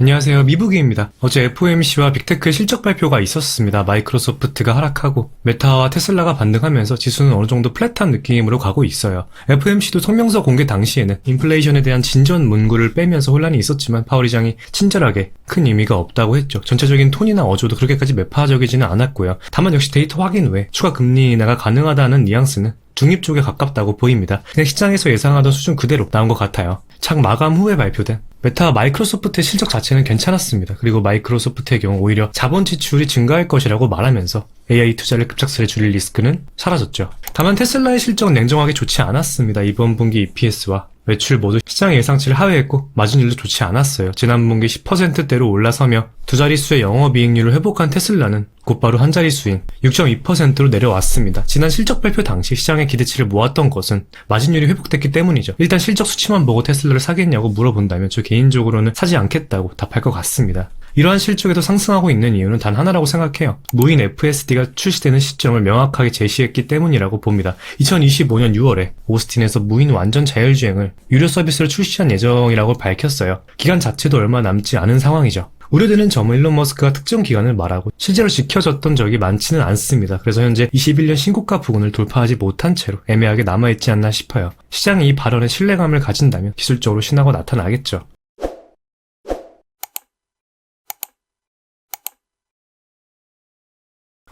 안녕하세요. 미부기입니다. 어제 FOMC와 빅테크의 실적 발표가 있었습니다. 마이크로소프트가 하락하고 메타와 테슬라가 반등하면서 지수는 어느 정도 플랫한 느낌으로 가고 있어요. FOMC도 성명서 공개 당시에는 인플레이션에 대한 진전 문구를 빼면서 혼란이 있었지만 파월 의장이 친절하게 큰 의미가 없다고 했죠. 전체적인 톤이나 어조도 그렇게까지 매파적이지는 않았고요. 다만 역시 데이터 확인 후에 추가 금리 인하가 가능하다는 뉘앙스는 중립 쪽에 가깝다고 보입니다. 그냥 시장에서 예상하던 수준 그대로 나온 것 같아요. 창 마감 후에 발표된 메타 마이크로소프트의 실적 자체는 괜찮았습니다. 그리고 마이크로소프트의 경우 오히려 자본 지출이 증가할 것이라고 말하면서 AI 투자를 급작스레 줄일 리스크는 사라졌죠. 다만 테슬라의 실적은 냉정하게 좋지 않았습니다. 이번 분기 EPS와 매출 모두 시장 예상치를 하회했고 마진율도 좋지 않았어요. 지난 분기 10%대로 올라서며 두 자릿수의 영업이익률을 회복한 테슬라는 곧바로 한 자릿수인 6.2%로 내려왔습니다. 지난 실적 발표 당시 시장의 기대치를 모았던 것은 마진율이 회복됐기 때문이죠. 일단 실적 수치만 보고 테슬라를 사겠냐고 물어본다면 저 개인적으로는 사지 않겠다고 답할 것 같습니다. 이러한 실적에도 상승하고 있는 이유는 단 하나라고 생각해요. 무인 FSD가 출시되는 시점을 명확하게 제시했기 때문이라고 봅니다. 2025년 6월에 오스틴에서 무인 완전 자율주행을 유료 서비스를 출시한 예정이라고 밝혔어요. 기간 자체도 얼마 남지 않은 상황이죠. 우려되는 점은 일론 머스크가 특정 기간을 말하고 실제로 지켜졌던 적이 많지는 않습니다. 그래서 현재 21년 신고가 부근을 돌파하지 못한 채로 애매하게 남아있지 않나 싶어요. 시장이 이 발언에 신뢰감을 가진다면 기술적으로 신하고 나타나겠죠.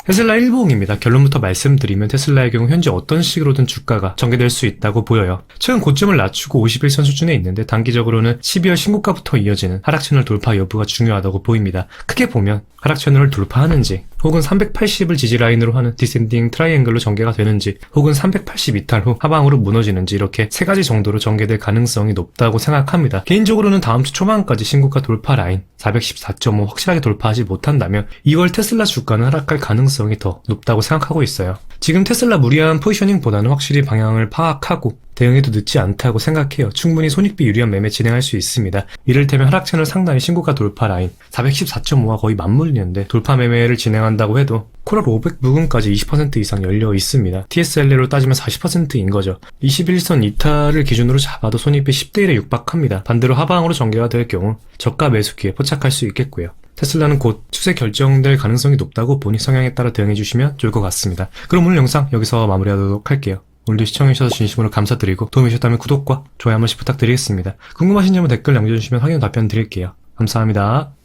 테슬라 1봉입니다. 결론부터 말씀드리면 테슬라의 경우 현재 어떤 식으로든 주가가 전개될 수 있다고 보여요. 최근 고점을 낮추고 51선 수준에 있는데 단기적으로는 12월 신고가부터 이어지는 하락 채널 돌파 여부가 중요하다고 보입니다. 크게 보면 하락 채널을 돌파하는지 혹은 380을 지지 라인으로 하는 디센딩 트라이앵글로 전개가 되는지 혹은 380 이탈 후 하방으로 무너지는지 이렇게 세 가지 정도로 전개될 가능성이 높다고 생각합니다. 개인적으로는 다음 주 초반까지 신고가 돌파 라인 414.5 확실하게 돌파하지 못한다면 2월 테슬라 주가는 하락할 가능성이 더 높다고 생각하고 있어요. 지금 테슬라 무리한 포지셔닝보다는 확실히 방향을 파악하고 대응해도 늦지 않다고 생각해요. 충분히 손익비 유리한 매매 진행할 수 있습니다. 이를테면 하락 채널 상단의 신고가 돌파 라인 414.5와 거의 맞물리는데 돌파 매매를 진행한다고 해도 코랄 500 부근까지 20% 이상 열려 있습니다. TSLA로 따지면 40%인 거죠. 21선 이탈을 기준으로 잡아도 손익비 10대 1에 육박합니다. 반대로 하방으로 전개가 될 경우 저가 매수기에 포착할 수 있겠고요. 테슬라는 곧 추세 결정될 가능성이 높다고 보니 성향에 따라 대응해 주시면 좋을 것 같습니다. 그럼 오늘 영상 여기서 마무리하도록 할게요. 오늘도 시청해주셔서 진심으로 감사드리고 도움이 되셨다면 구독과 좋아요 한 번씩 부탁드리겠습니다. 궁금하신 점은 댓글 남겨주시면 확인 답변 드릴게요. 감사합니다.